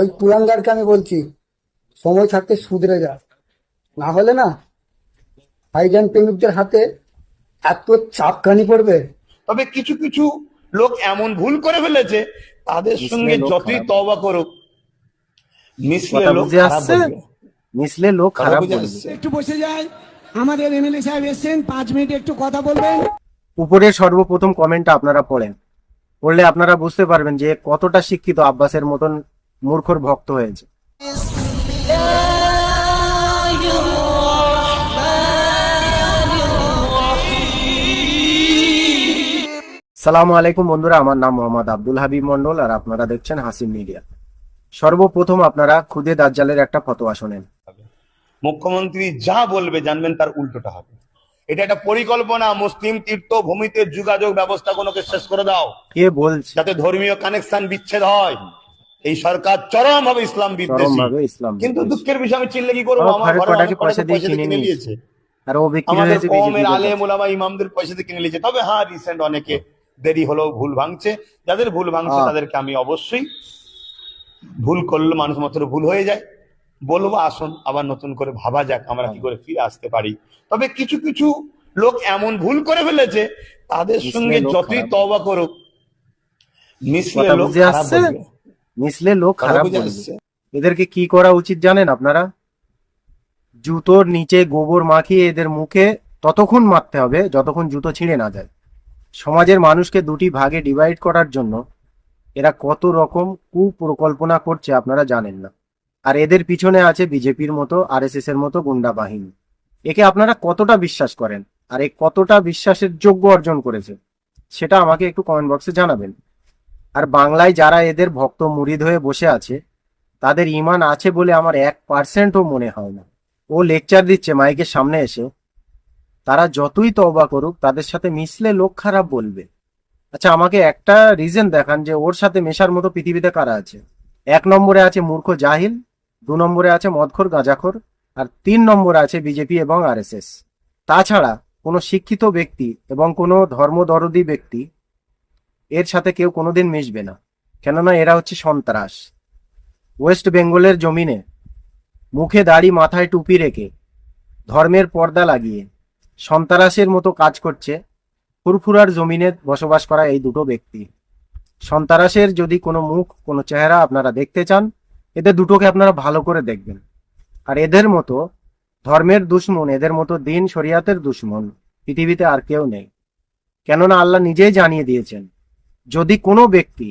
ওই কুলাঙ্গারকে আমি বলছি সময় থাকতে শুধরে যা। না হলে না ভাইজান প্রেমিকদের হাতে এত চাপকানি পড়বে। তবে কিছু কিছু লোক এমন ভুল করে ফেলেছে তাদের সঙ্গে যতই। তবা করুক মিশলে লোক। মিশলে লোক খারাপ? একটু বসে যাই। আমাদের এমএলএ সাহেব এসছেন পাঁচ মিনিট একটু কথা বলবেন। উপরে সর্বপ্রথম কমেন্টটা আপনারা পড়েন। পড়লে আপনারা বুঝতে পারবেন যে কতটা শিক্ষিত আব্বাসের মতন মূর্খর ভক্ত হয়েছে। সালামু আলাইকুম বন্ধুরা আমার নাম মোহাম্মদ আব্দুল হাবিব মন্ডল আর আপনারা দেখছেন হাসিম মিডিয়া। সর্বপ্রথম আপনারা খুদে দাজ্জালের একটা ফতোয়া শোনেন। মুখ্যমন্ত্রী যা বলবে জানবেন তার উল্টোটা হবে। এটা একটা পরিকল্পনা মুসলিম তীর্থ ভূমিতে যোগাযোগ ব্যবস্থা কোনোকে শেষ করে দাও। কে বলছে? যাতে ধর্মীয় কানেকশন বিচ্ছেদ হয়। এই সরকার চরম ভাবে ইসলাম বিদ্বেষী। কিন্তু দুঃখের বিষয় আমি চিনলে কি করব? আমার ঘরে পয়সা দিয়ে কিনে নিয়েছে। নিয়েছে। আর ও আমাদের কমের আলে মোলামা ইমামদের পয়সা দিয়ে কিনে নিয়েছে। তবে হ্যাঁ রিসেন্ট অনেকে দেরি হলেও ভুল ভাঙছে। যাদের ভুল ভাঙছে হ্যাঁ। তাদেরকে আমি অবশ্যই ভুল করলে মানুষ মাত্র ভুল হয়ে যায়। বলব আসুন আবার নতুন করে ভাবা যাক আমরা কি করে ফিরে আসতে পারি। তবে কিছু কিছু লোক এমন ভুল করে ফেলেছে তাদের সঙ্গে যতই। তবা করুক মিশলে লোক মিশলে লোক খারাপ বলবে এদেরকে কি করা উচিত জানেন আপনারা? জুতোর নিচে গোবর মাখিয়ে এদের মুখে ততক্ষণ মারতে হবে যতক্ষণ জুতো ছিঁড়ে না যায়। সমাজের মানুষকে দুটি ভাগে ডিভাইড করার জন্য এরা কত রকম কুপরিকল্পনা করছে আপনারা জানেন না। আর এদের পিছনে আছে বিজেপির মতো আরএসএস এর মতো গুন্ডা বাহিনী। একে আপনারা কতটা বিশ্বাস করেন? আর এই কতটা বিশ্বাসের যোগ্য অর্জন করেছে? সেটা আমাকে একটু কমেন্ট বক্সে জানাবেন। আর বাংলায় যারা এদের ভক্ত মুরিদ হয়ে বসে আছে, তাদের ইমান আছে বলে আমার এক পার্সেন্টও মনে হয় না। ও লেকচার দিচ্ছে মাইকের সামনে এসে। তারা যতই তওবা করুক, তাদের সাথে মিশলে লোক খারাপ বলবে। আচ্ছা আমাকে একটা রিজন দেখান যে ওর সাথে মেশার মতো পৃথিবীতে কারা আছে? এক নম্বরে আছে মূর্খ জাহিল, দু নম্বরে আছে মদখোর গাঁজাখোর, আর তিন নম্বরে আছে বিজেপি এবং আরএসএস। তাছাড়া কোনো শিক্ষিত ব্যক্তি এবং কোনো ধর্মদরদী ব্যক্তি এর সাথে কেউ কোনোদিন মিশবে না। কেননা এরা হচ্ছে সন্ত্রাস। ওয়েস্ট বেঙ্গলের জমিনে মুখে দাড়ি মাথায় টুপি রেখে ধর্মের পর্দা লাগিয়ে সন্ত্রাসের মতো কাজ করছে ফুরফুরার জমিনে বসবাস করা এই দুটো ব্যক্তি। সন্ত্রাসের যদি কোনো মুখ, কোনো চেহারা আপনারা দেখতে চান, এদের দুটোকে আপনারা ভালো করে দেখবেন। আর এদের মতো ধর্মের দুশ্মন, এদের মতো দিন শরিয়াতের দুশ্মন পৃথিবীতে আর কেউ নেই। কেননা আল্লাহ নিজেই জানিয়ে দিয়েছেন যদি কোনো ব্যক্তি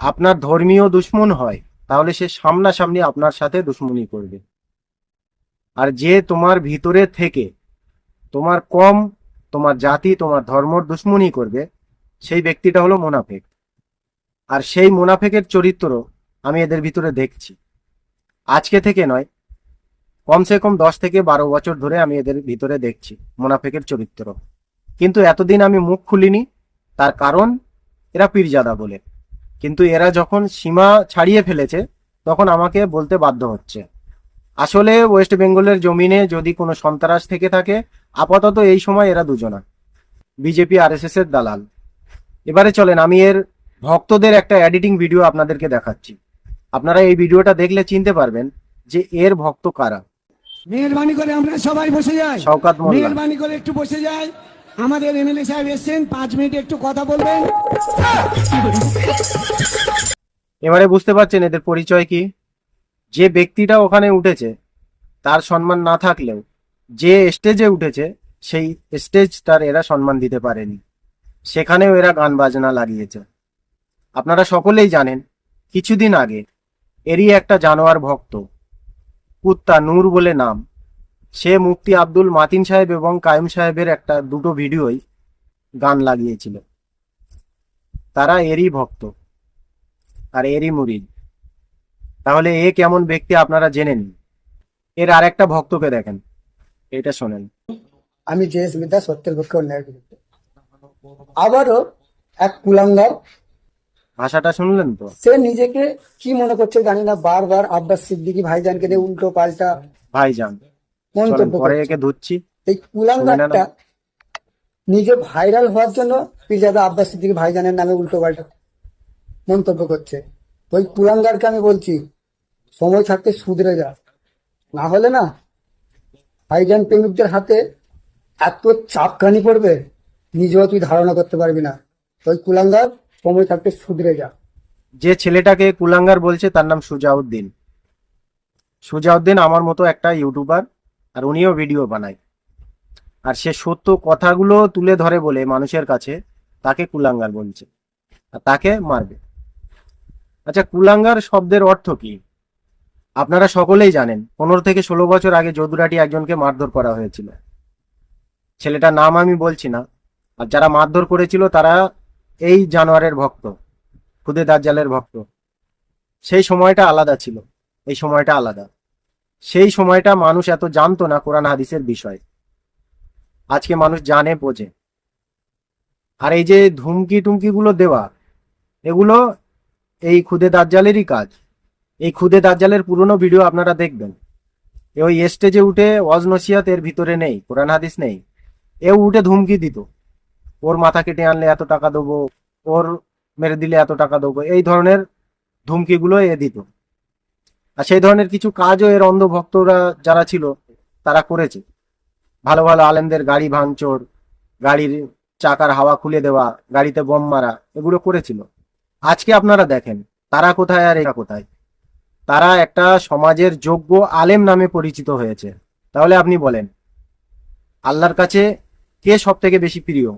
আপনার ধর্মীয় দুশ্মন হয়, তাহলে সে সামনাসামনি আপনার সাথে দুশ্মনী করবে। আর যে তোমার ভিতরে থেকে তোমার কম, তোমার জাতি, তোমার ধর্মর দুশ্মনী করবে, সেই ব্যক্তিটা হলো মোনাফেক। আর সেই মোনাফেকের চরিত্র আমি এদের ভিতরে দেখছি। আজকে থেকে নয়, কমসে কম দশ থেকে বারো বছর ধরে আমি এদের ভিতরে দেখছি, মোনাফেকের চরিত্র। কিন্তু এতদিন আমি মুখ খুলিনি, তার কারণ এরা পীরজাদা বলে। কিন্তু এরা যখন সীমা ছাড়িয়ে ফেলেছে তখন আমাকে বলতে বাধ্য হচ্ছে। আসলে ওয়েস্ট বেঙ্গলের জমিনে যদি কোনো সন্ত্রাস থেকে থাকে আপাতত এই সময় এরা দুজনা। বিজেপি আরএসএস এর দালাল। এবারে চলেন আমি এর ভক্তদের একটা এডিটিং ভিডিও আপনাদেরকে দেখাচ্ছি। আপনারা এই ভিডিওটা দেখলে চিনতে পারবেন যে এর ভক্ত কারা। মেহরবানি করে আমরা সবাই বসে যাই। শওকাত মেহরবানি করে একটু বসে যাই। আমাদের এমএলএ সাহেব এসছেন, পাঁচ মিনিট একটু কথা বলবেন। এবারে বুঝতে পারছেন এদের পরিচয় কি? যে ব্যক্তিটা ওখানে উঠেছে, তার সম্মান না থাকলেও, যে স্টেজে উঠেছে, সেই স্টেজ তার এরা সম্মান দিতে পারেনি। সেখানেও এরা গান বাজনা লাগিয়েছে। আপনারা সকলেই জানেন, কিছুদিন আগে এরই একটা জানোয়ার ভক্ত, কুত্তা নূর বলে নাম সে মুক্তি আব্দুল মাতিন সাহেব এবং কায়েম সাহেবের একটা দুটো ভিডিওই গান লাগিয়েছিল। তারা এরই ভক্ত আর এরই মুরিদ। তাহলে এ কেমন ব্যক্তি আপনারা জেনে নিন? এর আর একটা ভক্তকে দেখেন। এটা শোনেন। আমি জেস বিদ্যা সত্যের পক্ষে বিরুদ্ধে আবারও এক কুলাঙ্গার। ভাষাটা শুনলেন তো? সে নিজেকে কি মনে করছে জানি না বারবার আব্বাস সিদ্দিকি ভাইজানকে দিয়ে উল্টো পাল্টা ভাইজান। মন্তব্য পরে একে ধুচ্ছি এই কুলাঙ্গারটা নিজে ভাইরাল হওয়ার জন্য পিরজাদা আব্বাস সিদ্দিকি ভাইজানের নামে উল্টো পাল্টা মন্তব্য করছে। ওই কুলাঙ্গারকে আমি বলছি সময় থাকতে শুধরে যা। না হলে না ভাইজান প্রেমিকদের হাতে এত চাপকানি পড়বে নিজেও তুই ধারণা করতে পারবি না। ওই কুলাঙ্গার সময় থাকতে শুধরে যা। যে ছেলেটাকে কুলাঙ্গার বলছে তার নাম সুজাউদ্দিন। সুজাউদ্দিন আমার মতো একটা ইউটিউবার আর উনিও ভিডিও বানায়। আর সে সত্য কথাগুলো তুলে ধরে বলে মানুষের কাছে, তাকে কুলাঙ্গার বলছে। আর তাকে মারবে। আচ্ছা কুলাঙ্গার শব্দের অর্থ কি? আপনারা সকলেই জানেন, পনেরো থেকে ষোলো বছর আগে যদুরাটি একজনকে মারধর করা হয়েছিল। ছেলেটার নাম আমি বলছি না, আর যারা মারধর করেছিল তারা এই জানোয়ারের ভক্ত, খুদে দাজ্জালের ভক্ত। সেই সময়টা আলাদা ছিল, এই সময়টা আলাদা। সেই সময়টা মানুষ এত জানতো না কোরআন হাদিসের বিষয়। আজকে মানুষ জানে, বোঝে। আর এই যে ধুমকি টুমকি গুলো দেওয়া, এগুলো এই খুদে দাজ্জালেরই কাজ। এই খুদে দাজ্জালের পুরনো ভিডিও আপনারা দেখবেন। এ ওই স্টেজে উঠে ওয়াজ নসিহাত এর ভিতরে নেই, কোরআন হাদিস নেই। এও উঠে ধুমকি দিত। ওর মাথা কেটে আনলে এত টাকা দেবো, ওর মেরে দিলে এত টাকা দেবো, এই ধরনের ধুমকিগুলো এ দিত। আর সেই ধরনের কিছু কাজও এর অন্ধ ভক্তরা যারা ছিল, তারা করেছে। ভালো ভালো আলেমদের গাড়ি ভাঙচোর, গাড়ির চাকার হাওয়া খুলে দেওয়া, গাড়িতে বোম মারা, এগুলো করেছিল। আজকে আপনারা দেখেন, তারা কোথায় আর এরা কোথায়? তারা একটা সমাজের যোগ্য আলেম নামে পরিচিত হয়েছে। তাহলে আপনি বলেন, আল্লাহর কাছে কে সব থেকে বেশি প্রিয়?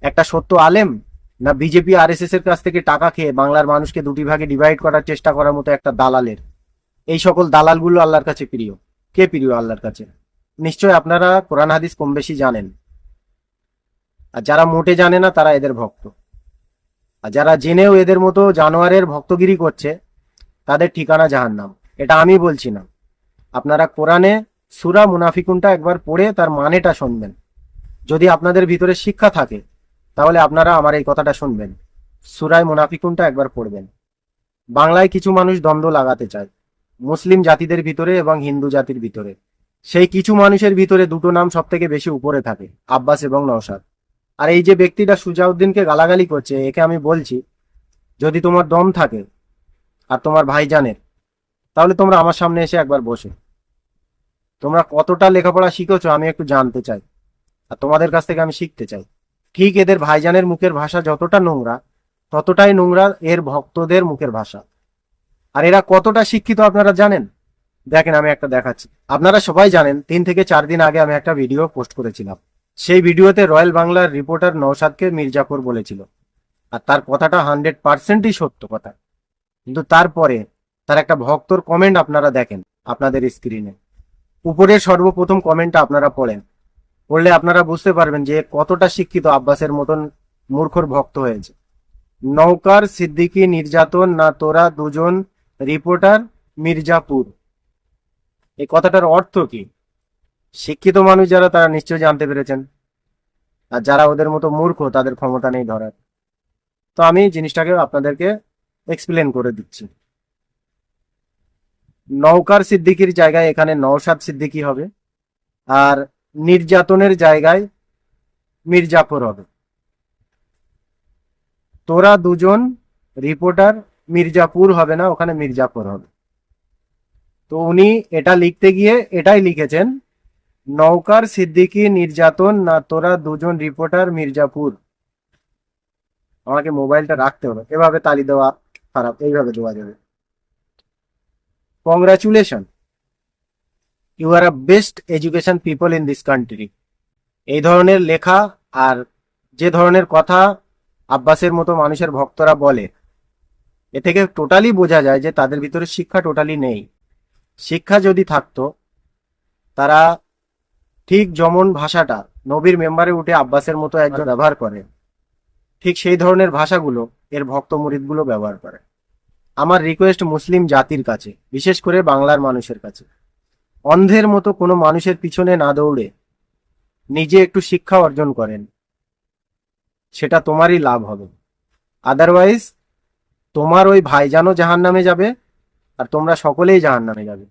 একটা সত্য আলেম না বিজেপি আর এর কাছ থেকে টাকা খেয়ে বাংলার মানুষকে দুটি ভাগে ডিভাইড করার চেষ্টা করার মতো একটা দালালের? এই সকল দালালগুলো আল্লাহর কাছে প্রিয়। কে প্রিয় আল্লাহর কাছে? নিশ্চয় আপনারা কোরআন, হাদিস কম বেশি জানেন। আর যারা মোটে জানে না, তারা এদের ভক্ত। আর যারা জেনেও এদের মতো জানোয়ারের ভক্তগিরি করছে, তাদের ঠিকানা জাহান্নাম। এটা আমি বলছি না। আপনারা কোরআনে সুরা মুনাফিকুনটা একবার পড়ে তার মানেটা শুনবেন। যদি আপনাদের ভিতরে শিক্ষা থাকে, তাহলে আপনারা আমার এই কথাটা শুনবেন। সুরায় মুনাফিকুনটা একবার পড়বেন। বাংলায় কিছু মানুষ দ্বন্দ্ব লাগাতে চায়। মুসলিম জাতিদের ভিতরে এবং হিন্দু জাতির ভিতরে। সেই কিছু মানুষের ভিতরে দুটো নাম সব থেকে বেশি উপরে থাকে, আব্বাস এবং নওশাদ। আর এই যে ব্যক্তিটা সুজাউদ্দিনকে গালাগালি করছে, একে আমি বলছি, যদি তোমার দম থাকে আর তোমার ভাইজানের, তাহলে তোমরা আমার সামনে এসে একবার বসে। তোমরা কতটা লেখাপড়া শিখেছো আমি একটু জানতে চাই, আর তোমাদের কাছ থেকে আমি শিখতে চাই। ঠিক এদের ভাইজানের মুখের ভাষা যতটা নোংরা, ততটাই নোংরা এর ভক্তদের মুখের ভাষা। আর এরা কতটা শিক্ষিত আপনারা জানেন? দেখেন, আমি একটা দেখাচ্ছি। আপনারা সবাই জানেন, তিন থেকে চার দিন আগে আমি একটা ভিডিও পোস্ট করেছিলাম। সেই ভিডিওতে রয়্যাল বাংলার রিপোর্টার নৌসাদকে মির্জাপুর বলেছিল। আর তার কথাটা হান্ড্রেড পার্সেন্টই সত্য কথা। কিন্তু তারপরে তার একটা ভক্তর কমেন্ট আপনারা দেখেন, আপনাদের স্ক্রিনে উপরের সর্বপ্রথম কমেন্টটা আপনারা পড়েন। পড়লে আপনারা বুঝতে পারবেন যে কতটা শিক্ষিত আব্বাসের মতন মূর্খর ভক্ত হয়েছে। নৌকার সিদ্দিকি, নির্যাতন, না তোরা, দুজন রিপোর্টার মির্জাপুর। এই কথাটার অর্থ কি? শিক্ষিত মানুষ যারা, তারা নিশ্চয়ই জানতে পেরেছেন। আর যারা ওদের মতো মূর্খ, তাদের ক্ষমতা নেই ধরার। তো আমি জিনিসটাকে আপনাদেরকে এক্সপ্লেন করে দিচ্ছি। নৌকার সিদ্দিকির জায়গায় এখানে নৌসাদ সিদ্দিকি হবে, আর নির্যাতনের জায়গায় মির্জাফর হবে। তোরা দুজন রিপোর্টার মির্জাপুর হবে না, ওখানে মির্জাপুর হবে। তো উনি এটা লিখতে গিয়ে এটাই লিখেছেন নৌকার সিদ্দিকি, নির্যাতন, না তোরা দুজন রিপোর্টার মির্জাপুর। আমাকে মোবাইলটা রাখতে হবে, এভাবে তালি দেওয়া খারাপ, এইভাবে দেওয়া যাবে। Congratulation you are a best education people in this country এই ধরনের লেখা আর যে ধরনের কথা আব্বাসের মতো মানুষের ভক্তরা বলে এ থেকে টোটালি বোঝা যায় যে তাদের ভিতরে শিক্ষা টোটালি নেই। শিক্ষা যদি থাকতো, তারা ঠিক যেমন ভাষাটা নবীর মেম্বারে উঠে আব্বাসের মতো একজন ব্যবহার করে, ঠিক সেই ধরনের ভাষাগুলো এর ভক্ত মুরিদগুলো ব্যবহার করে। আমার রিকোয়েস্ট মুসলিম জাতির কাছে, বিশেষ করে বাংলার মানুষের কাছে, অন্ধের মতো কোনো মানুষের পিছনে না দৌড়ে নিজে একটু শিক্ষা অর্জন করেন, সেটা তোমারই লাভ হবে। আদারওয়াইজ তোমার ওই ভাইজানও জাহান নামে যাবে আর তোমরা সকলেই জাহান নামে যাবে।